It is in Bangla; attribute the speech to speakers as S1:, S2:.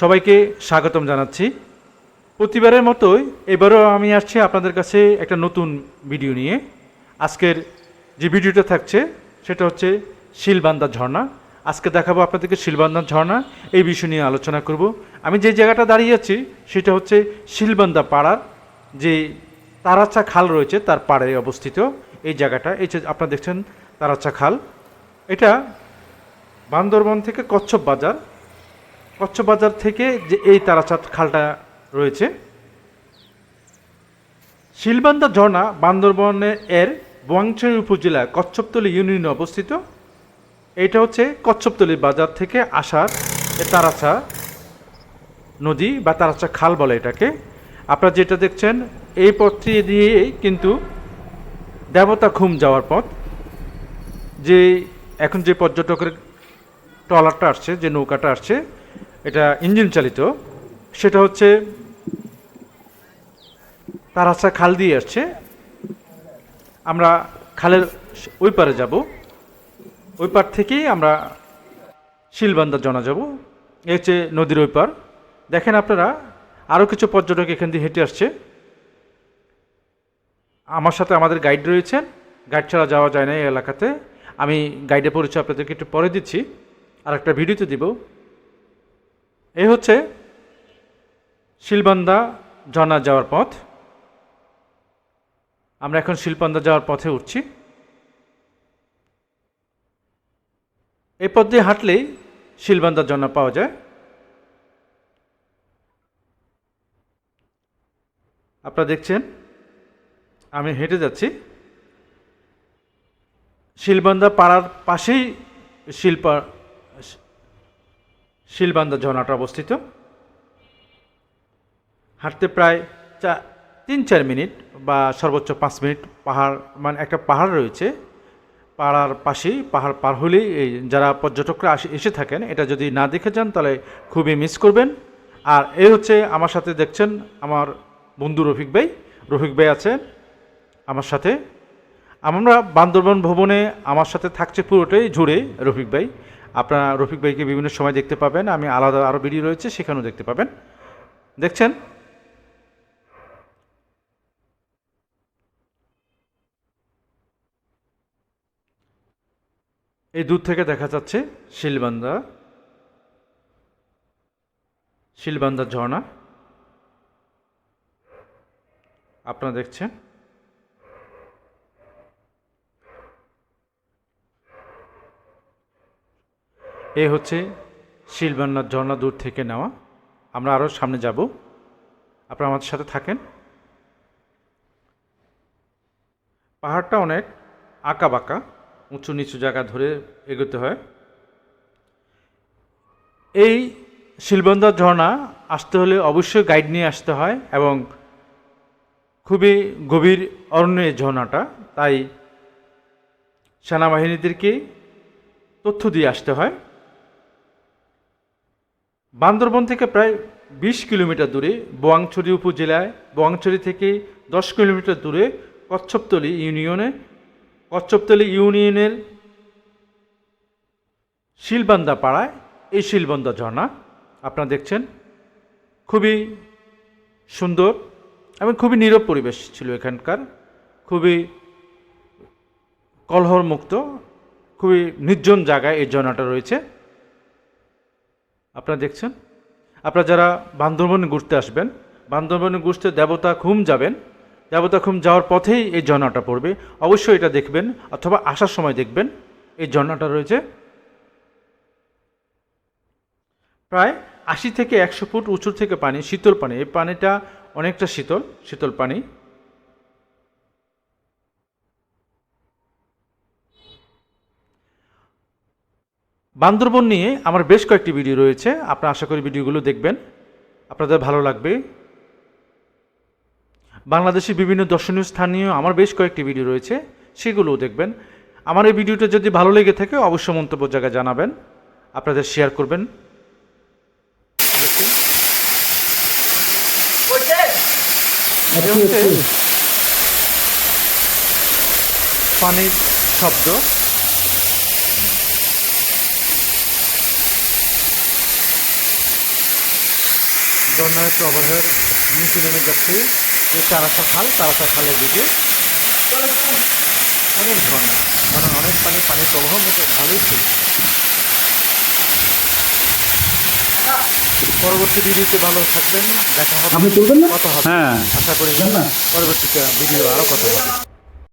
S1: সবাইকে স্বাগতম জানাচ্ছি। প্রতিবারের মতোই এবারও আমি আসছি আপনাদের কাছে একটা নতুন ভিডিও নিয়ে। আজকের যে ভিডিওটা থাকছে, সেটা হচ্ছে শিলবান্দা ঝর্ণা। আজকে দেখাবো আপনাদেরকে শিলবান্দা ঝর্ণা, এই বিষয় নিয়ে আলোচনা করব। আমি যে জায়গাটা দাঁড়িয়ে আছি, সেটা হচ্ছে শিলবান্দা পাড়ার যে তারাচা খাল রয়েছে, তার পাড়ে অবস্থিত এই জায়গাটা। এই আপনারা দেখছেন তারাচা খাল। এটা বান্দরবন থেকে কচ্ছপ বাজার। কচ্ছপ বাজার থেকে যে এই তারাচাঁদ খালটা রয়েছে, শিলবান্দা ঝর্ণা বান্দরবনের এর বোয়াংছড়ি উপজেলা কচ্ছপতলী ইউনিয়নে অবস্থিত। এটা হচ্ছে কচ্ছপতলী বাজার থেকে আসার তারাচা নদী বা তারাচা খাল বলে এটাকে। আপনারা যেটা দেখছেন, এই পথটি দিয়েই কিন্তু দেবতা খুম যাওয়ার পথ। যে এখন যে পর্যটকের ট্রলারটা আসছে, যে নৌকাটা আসছে এটা ইঞ্জিন চালিত। সেটা হচ্ছে তারাসা খাল দিয়ে আসছে। আমরা খালের ওই পারে যাব। ওই পার থেকেই আমরা শিলবান্দা জনা যাব। এ হচ্ছে নদীর ওই পার। দেখেন আপনারা আরও কিছু পর্যটক এখান দিয়ে হেঁটে আসছে। আমার সাথে আমাদের গাইড রয়েছেন। গাইড ছাড়া যাওয়া যায় না এই এলাকাতে। আমি গাইডের পরিচয় আপনাদেরকে একটু পরে দিচ্ছি। আর একটা ভিডিওতে দিব। এই হচ্ছে শিলবান্দা জনা যাওয়ার পথ। আমরা এখন শিলবান্দা যাওয়ার পথে উঠছি। এই পথ দিয়ে হাঁটলেই শিলবান্দা জনা পাওয়া যায়। আপনারা দেখছেন, আমি হেঁটে যাচ্ছি। শিলবান্দা পাড়ার পাশেই শিল্পা শিলবান্দা ঝর্ণাটা অবস্থিত। হাঁটতে প্রায় চা তিন চার মিনিট বা সর্বোচ্চ পাঁচ মিনিট পাহাড় মানে একটা পাহাড় রয়েছে। পাড়ার পাশেই, পাহাড় পার হলেই এই যারা পর্যটকরা আসে, এসে থাকেন, এটা যদি না দেখে যান তাহলে খুবই মিস করবেন। আর এই হচ্ছে আমার সাথে দেখছেন আমার বন্ধু রফিক ভাই। রফিক ভাই আছেন আমার সাথে। আমরা বান্দরবন ভবনে আমার সাথে থাকছে পুরোটাই জুড়ে রফিক ভাই। আপনারা রফিক ভাইকে বিভিন্ন সময় দেখতে পাবেন। আমি আলাদা আরও ভিডিও রয়েছে, সেখানেও দেখতে পাবেন। দেখছেন? এই দূর থেকে দেখা যাচ্ছে শিলবান্দা। শিলবান্দা ঝর্ণা। আপনারা দেখছেন? এ হচ্ছে শিলবান্নার ঝর্ণা দূর থেকে নেওয়া। আমরা আরও সামনে যাব। আপনারা আমাদের সাথে থাকেন। পাহাড়টা অনেক আঁকা বাঁকা উঁচু নিচু জায়গা ধরে এগোতে হয়। এই শিলবন্দর ঝর্ণা আসতে হলে অবশ্যই গাইড নিয়ে আসতে হয় এবং খুবই গভীর অরণ্য এই ঝর্ণাটা, তাই সেনাবাহিনীদেরকে তথ্য দিয়ে আসতে হয়। বান্দরবন থেকে প্রায় বিশ কিলোমিটার দূরে বোয়াংছড়ি উপজেলায়, বোয়াংছড়ি থেকে দশ কিলোমিটার দূরে কচ্ছপতলি ইউনিয়নে, কচ্ছপতলি ইউনিয়নের শিলবান্দা পাড়ায় এই শিলবান্দা ঝর্ণা আপনারা দেখছেন। খুবই সুন্দর এবং খুবই নীরব পরিবেশ ছিল এখানকার। খুবই কলহরমুক্ত, খুবই নির্জন জায়গায় এই ঝর্ণাটা রয়েছে। আপনারা দেখছেন? আপনারা যারা বান্দরবনে ঘুরতে আসবেন, বান্দরবনে ঘুরতে দেবতা খুম যাবেন। দেবতা খুম যাওয়ার পথেই এই ঝর্ণাটা পড়বে। অবশ্যই এটা দেখবেন অথবা আসার সময় দেখবেন। এই ঝর্ণাটা রয়েছে প্রায় আশি থেকে একশো ফুট উঁচু থেকে পানি, শীতল পানি। এই পানিটা অনেকটা শীতল শীতল পানি। বান্দরবন নিয়ে আমার বেশ কয়েকটি ভিডিও রয়েছে। আপনারা আশা করি ভিডিওগুলো দেখবেন। আপনাদের ভালো লাগবে। বাংলাদেশের বিভিন্ন দর্শনীয় স্থানীয় আমার বেশ কয়েকটি ভিডিও রয়েছে সেগুলোও দেখবেন। আমার এই ভিডিওটা যদি ভালো লেগে থাকে অবশ্যই মন্তব্য জায়গায় জানাবেন। আপনাদের শেয়ার করবেন। পানির শব্দ। ঝর্ণায় প্রবাহের নিচে নেমে যাচ্ছে যে তারাসা খাল তারাসা খালের দিকে। অনেক ঝর্ণা মানে অনেক পানি পানির প্রবাহ মোটে ভালোই ছিল। পরবর্তী ভিডিওতে ভালো থাকবেন দেখা হবে কত হবে।
S2: হ্যাঁ।
S1: আশা করি পরবর্তীতে ভিডিও আরও কথা হবে।